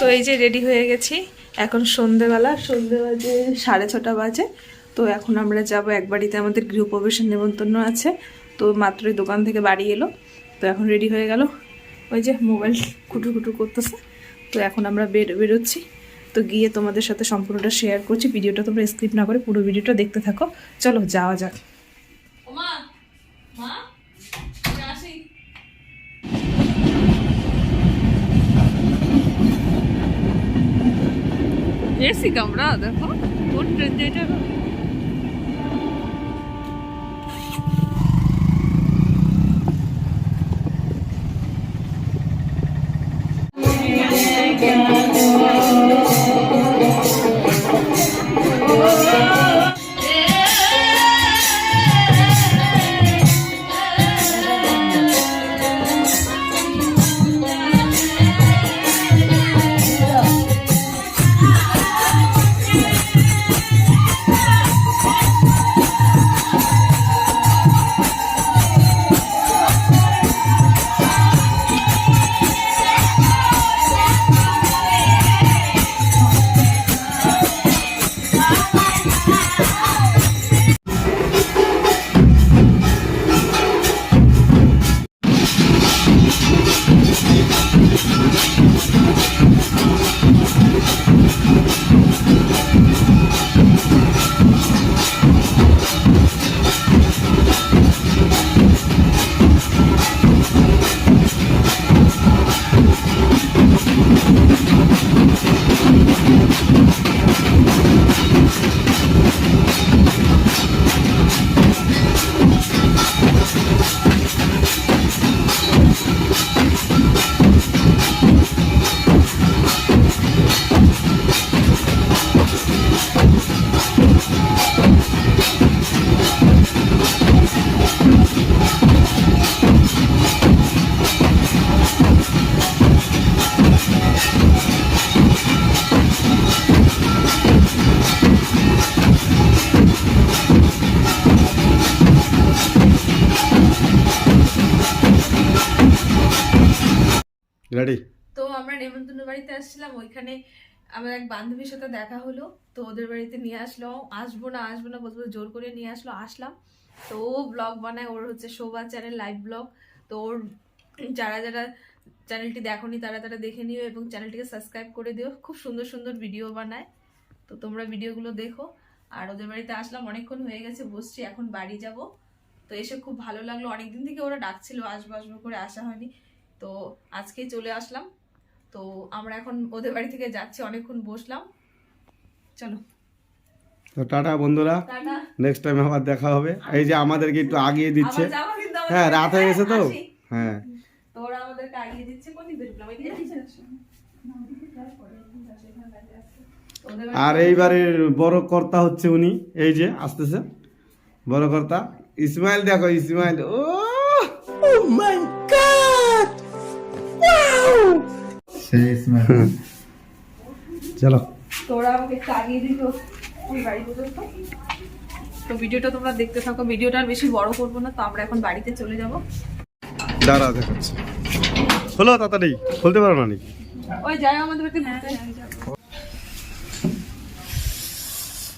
তো এই যে রেডি হয়ে গেছি। এখন সন্ধেবেলা সন্ধে বাজে সাড়ে ছটা বাজে। তো এখন আমরা যাব, এক বাড়িতে আমাদের গৃহপ্রবেশের নেমন্তন্ন আছে। তো মাত্রই দোকান থেকে বাড়ি এলো। তো এখন রেডি হয়ে গেল। ওই যে মোবাইল কুটুর কুটুর করতেছে। তো এখন আমরা বের, বেরোচ্ছি। তো গিয়ে তোমাদের সাথে সম্পূর্ণটা শেয়ার করছি। ভিডিওটা তোমরা স্কিপ না করে পুরো ভিডিওটা দেখতে থাকো। চলো, যাওয়া যাক। এসি কামরা দেখো কোন রেডি তো আমরা নেমন্তন্ন বাড়িতে আসছিলাম, ওইখানে আমার এক বান্ধবীর সাথে দেখা হলো, তো ওদের বাড়িতে নিয়ে আসলো, আসব না আসব না বলতে জোর করে নিয়ে আসলো, আসলাম। তো ও ব্লগ বানায়, ওর হচ্ছে শোভা চ্যানেল লাইভ ব্লগ তো ওর যারা যারা চ্যানেলটি দেখোনি, তারা তারা দেখে নিও এবং চ্যানেলটিকে সাবস্ক্রাইব করে দিও। খুব সুন্দর সুন্দর ভিডিও বানায়। তো তোমরা ভিডিওগুলো দেখো। আর ওদের বাড়িতে আসলাম, অনেকক্ষণ হয়ে গেছে, বসছি, এখন বাড়ি যাব। তো এসে খুব ভালো লাগল। অনেকদিন থেকে ওরা ডাকছিল, আসব আসব করে, আসা হয়নি। তো আজকেই চলে আসলাম। তো আমরা এখন ওদের বাড়ি থেকে যাচ্ছি অনেকক্ষণ বসলাম। চলো। তো টাটা বন্ধুরা। নেক্সট টাইম আবার দেখা হবে। এই যে আমাদেরকে একটু আগিয়ে দিচ্ছে। হ্যাঁ রাত হয়ে গেছে তো? হ্যাঁ। আমাদেরকে আগিয়ে দিচ্ছে। আর এইবারের বড় কর্তা হচ্ছে উনি। এই যে আসতেছে। বড় কর্তা। ইসমাইল দেখো ইসমাইল। ও! চলো। তো ওরা আমাকে একটু আগিয়ে দিল ওই বাড়ি পর্যন্ত তো। ভিডিওটা তোমরা দেখতে থাকো। ভিডিওটা আর বেশি বড় করব না তো আমরা এখন বাড়িতে চলে যাব। দাঁড়া দেখাচ্ছি। হলো তাড়াতাড়ি। খুলতে পারো না নাকি? ওই যাই আমাদের বাড়িতে ঘুরতে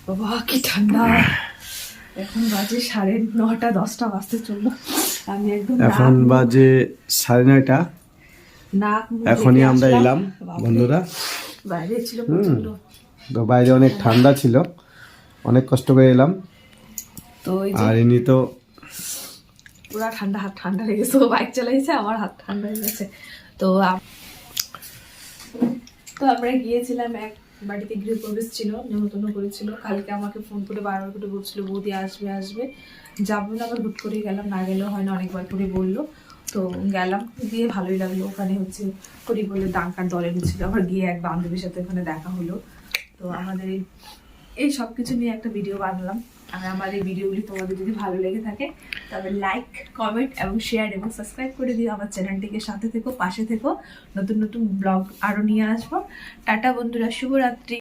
বাবা কি ঠান্ডা। এখন বাজে সাড়ে নটা দশটা বাজতে চলল। আমি একদম এখন বাজে সাড়ে নয়টা। এখনই আমরা এলাম বন্ধুরা। বাইরে ছিল তো বাইরে অনেক ঠান্ডা ছিল অনেক কষ্ট করে এলাম। আর ইনি তো পুরো ঠান্ডা হাত ঠান্ডা হয়ে গেছে বাইক চালাইছে আমার হাত ঠান্ডা হয়ে গেছে। তো তো আমরা গিয়েছিলাম এক বাড়িতে গৃহপ্রবেশ ছিল নেমন্তন্ন করেছিল। কালকে আমাকে ফোন করে বারবার করে বলছিল বৌদি আসবে আসবে। যাব না আবার হুট করে গেলাম না গেলেও হয় না অনেকবার করে বলল। তো গেলাম, গিয়ে ভালোই লাগল। ওখানে হচ্ছে করি বলে ডাঙ্কার দলের ছিল আবার গিয়ে এক বান্ধবীর সাথে ওখানে দেখা হলো। তো আমাদের এই সব কিছু নিয়ে একটা ভিডিও বানালাম। আর আমার এই ভিডিওগুলি তোমাদের যদি ভালো লেগে থাকে তবে লাইক কমেন্ট এবং শেয়ার এবং সাবস্ক্রাইব করে দিও আমার চ্যানেলটিকে সাথে থেকো, পাশে থেকো। নতুন নতুন ব্লগ আরও নিয়ে আসব। টাটা বন্ধুরা, শুভরাত্রি।